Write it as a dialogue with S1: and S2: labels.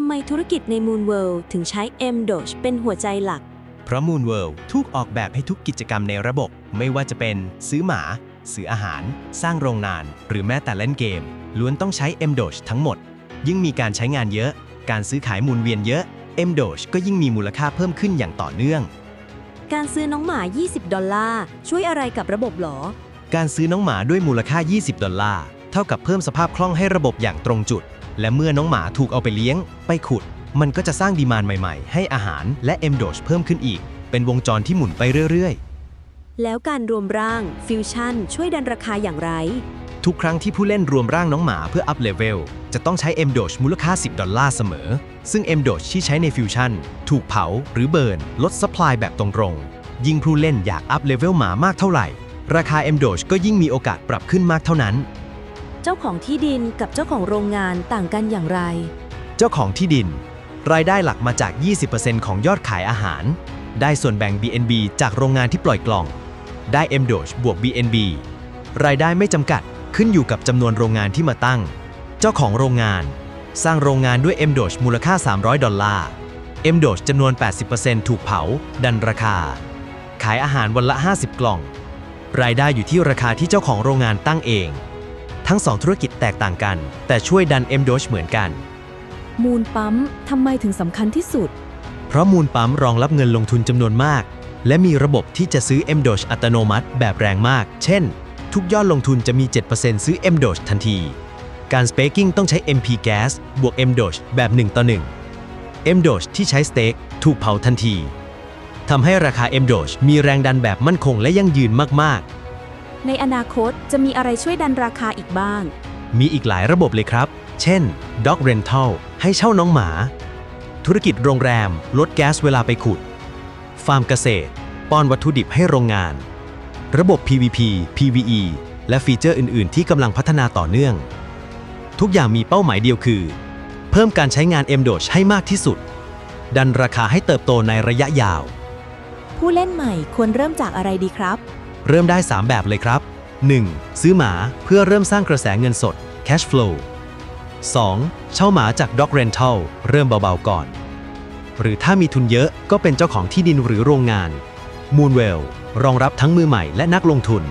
S1: ทำไมธุรกิจใน Moon World ถึงใช้ M Doge เป็นหัวใจหลัก
S2: เพราะ Moon World ถูกออกแบบให้ทุกกิจกรรมในระบบ ไม่ว่าจะเป็นซื้อหมา ซื้ออาหาร สร้างโรงงาน หรือแม้แต่เล่นเกม ล้วนต้องใช้ M Doge ทั้งหมด ยิ่งมีการใช้งานเยอะ การซื้อขายหมุนเวียนเยอะ M Doge ก็ยิ่งมีมูลค่าเพิ่มขึ้นอย่างต่อเนื่อง
S1: การซื้อน้องหมา 20 ดอลลาร์ช่วยอะไรกับระบบหรอ
S2: การซื้อน้องหมาด้วยมูลค่า 20 ดอลลาร์ เท่ากับเพิ่มสภาพคล่องให้ระบบอย่างตรงจุด และเมื่อน้องหมาถูกเอาไปเลี้ยง ไปขุด มันก็จะสร้างดีมานใหม่ ๆ ให้อาหารและ M Doge เพิ่มขึ้นอีก เป็นวงจรที่หมุนไปเรื่อย ๆ
S1: แล้วการรวมร่างฟิวชั่นช่วยดันราคาอย่างไร
S2: ทุกครั้งที่ผู้เล่นรวมร่างน้องหมาเพื่ออัพเลเวลจะต้องใช้ M Doge มูลค่า 10 ดอลลาร์เสมอ ซึ่ง M Doge ที่ใช้ในฟิวชั่นถูกเผาหรือเบิร์นลดซัพพลายแบบตรงๆยิ่งผู้เล่นอยากอัพเลเวลหมามากเท่าไหร่ ราคา M Doge ก็ยิ่งมีโอกาสปรับขึ้นมากเท่านั้น
S1: เจ้าของที่ดินกับเจ้าของโรงงานต่างกันอย่างไร
S2: เจ้าของที่ดิน รายได้หลักมาจาก 20%ของยอดขายอาหาร ได้ส่วนแบ่ง BNB จากโรงงานที่ปล่อยกล่อง ได้ M Doge บวก BNB รายได้ไม่จำกัดขึ้นอยู่กับจำนวนโรงงานที่มาตั้ง เจ้าของโรงงาน สร้างโรงงานด้วย M Doge มูลค่า 300 ดอลลาร์ M Doge จำนวน 80%ถูกเผา ดันราคา ขายอาหารวันละ 50 กล่อง รายได้อยู่ที่ราคาที่เจ้าของโรงงานตั้งเอง ทั้งสองธุรกิจแตกต่างกัน แต่ช่วยดัน M Doge เหมือนกัน
S1: มูลปั๊มทำไมถึงสำคัญที่สุด
S2: เพราะมูลปั๊มรองรับเงินลงทุนจำนวนมาก และมีระบบที่จะซื้อ M Doge อัตโนมัติแบบแรงมาก เช่น ทุกยอดลงทุนจะมี 7%ซื้อ M Doge ทันที การ staking ต้องใช้ MP Gas บวก M Doge แบบ 1 ต่อ 1 M Doge ที่ใช้ stake ถูกเผาทันทีทำให้ราคา M Doge มีแรงดันแบบมั่นคงและยั่งยืนมาก
S1: ในอนาคตจะมีอะไรช่วยดันราคาอีกบ้าง
S2: ๆมีอีกหลายระบบเลยครับ เช่น Dog Rental ให้เช่าน้องหมา ธุรกิจโรงแรม ลดแก๊สเวลาไปขุด ฟาร์มเกษตร ป้อนวัตถุดิบให้โรงงาน ระบบ PVP PVE และฟีเจอร์อื่น ๆ ที่กำลังพัฒนาต่อเนื่อง ทุกอย่างมีเป้าหมายเดียวคือ เพิ่มการใช้งาน M Doge ให้มากที่สุด ดันราคาให้เติบโตในระยะยาว
S1: ผู้เล่นใหม่ควรเริ่มจากอะไรดีครับ
S2: เริ่มได้ 3 แบบเลยครับ 1. ซื้อหมาเพื่อเริ่มสร้างกระแสเงินสด cash flow 2. เช่าหมาจาก dog rental เริ่มเบาๆก่อน หรือถ้ามีทุนเยอะก็เป็นเจ้าของที่ดินหรือโรงงาน Moonwell รองรับทั้งมือใหม่และนักลงทุน